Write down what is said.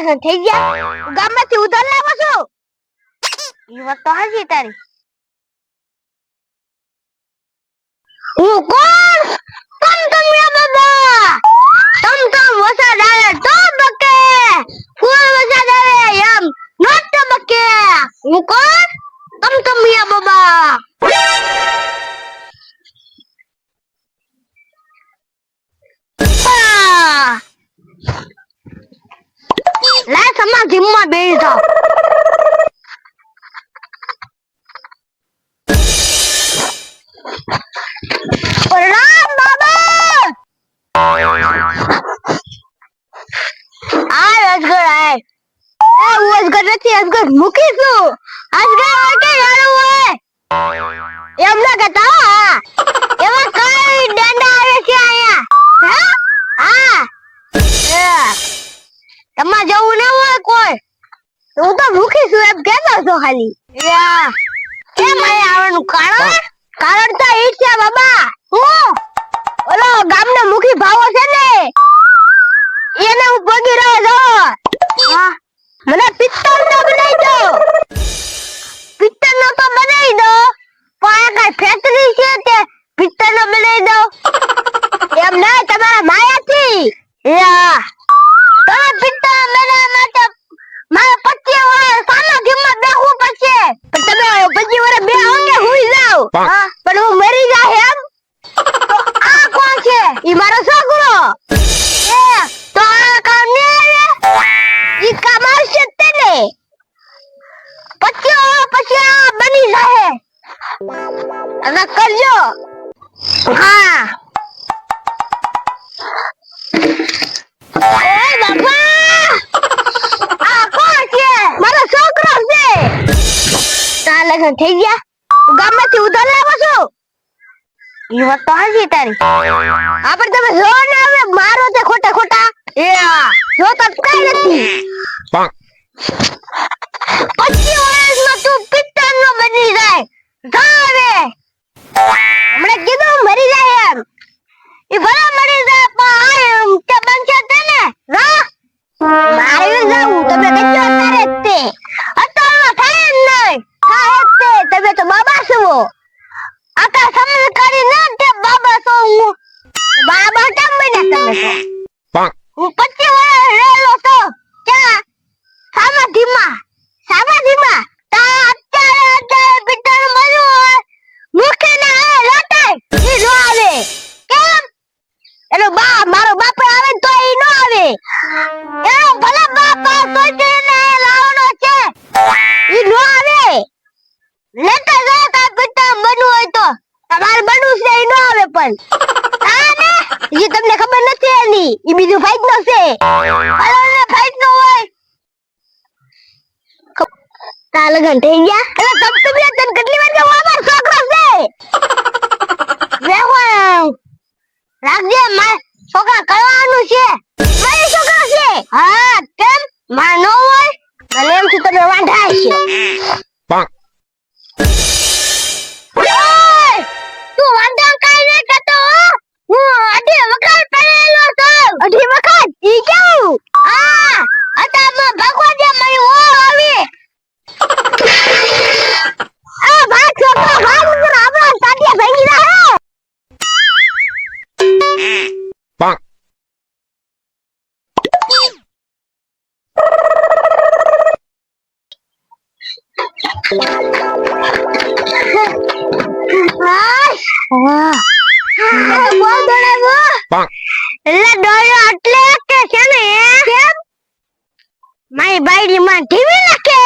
લગન થઈ ગયા? ગામમાંથી ઉધાર લાવો છો? એ વાત તો હાજી તારી. હું કોણ? તમ તમિયા બાબા! તમ તમ વસાડ આવે તો બકે! ફૂલ વસાડ આવે એમ નોટ બકે! હું કોણ? સમાધિમાં બેસી જાઓ. પ્રણામ આય એ, હું અજગર નથી, અજગર મૂકી છું અજગર હોય? એમ ના કહેતા તમારે જવું ન હોય કોઈ. હું તો ભૂખી છું એમ કેતો છો ખાલી. કેમ અહીં આવવાનું? કારણ કારણ તો ઈ છે બાબા. હું? ઓલો ગામનો મુખી ભાવો છે ને. એને હું ભોગી રહ્યો છો. મને પિત્તળ નો બનાવી દો. પિત્તળ નો તો બનાવી દો. પણ આ કઈ ફેક્ટરી છે તે. પિત્તળ નો બનાવી દો. એમ ના તમારા માયાથી યા. તમે પિત્તળ બનાવવા માટે મારે પચીસ વર્ષ સામાજીમાં બેસવું પડશે. પણ તમે પચીસ વર્ષ બે અંગે હુઈ જાઓ. પણ હું મરી જાય એમ. આ કોણ છે? ઈ મારો છોકરો. એ તો આ કામ નહીં ઈ કામ આવશે તેને. પછી આ- પછી આ બની જાય અને કરજો. હા. લગન થઈ ગયા હું ગામમાંથી ઉધાર લાવો છું ઈ વાત તો હાજી તારી. આપણે તમે જો ને હવે મારો તે ખોટા ખોટા એ જો તો કઈ નથી પચીસ વર્ષમાં તું પિત્તળ નો બની જાય જા હવે હમણાં કીધું મરી જાય એમ. ઈ ભલે હું પચીસ વર્ષ રહેલો તો ક્યાં? સામાધીમાં સામાધીમાં તા અત્યારે અત્યારે પિત્તળ બન્યું હોય. એનો બા મારો બાપ આવે તો ઈ નો આવે. એનો ભલે બાપ આવતો લાવવાનો છે. ઈ નો આવે. લેતા જાઓ તા પિત્તળ બનવું હોય તો. તમારે બનવું છે, ઈ નો આવે પણ. હા તમને ખબર નથી એની? એ બીજું ફાઇટ નો છે. અલને ફાઇટ નો હોય. તા ઘંટે ગયા? એટલે તમ તમે તન કેટલી વાર જવા માર છોકરો છે. વેહો રાખજે, માર છોકરા કરવાનું છે. મારી છોકરો છે. હા કેમ માનો હોય, ભલે એમ છું તમે વાંઢા છે મારી બાયડી માં ટીવી નાખે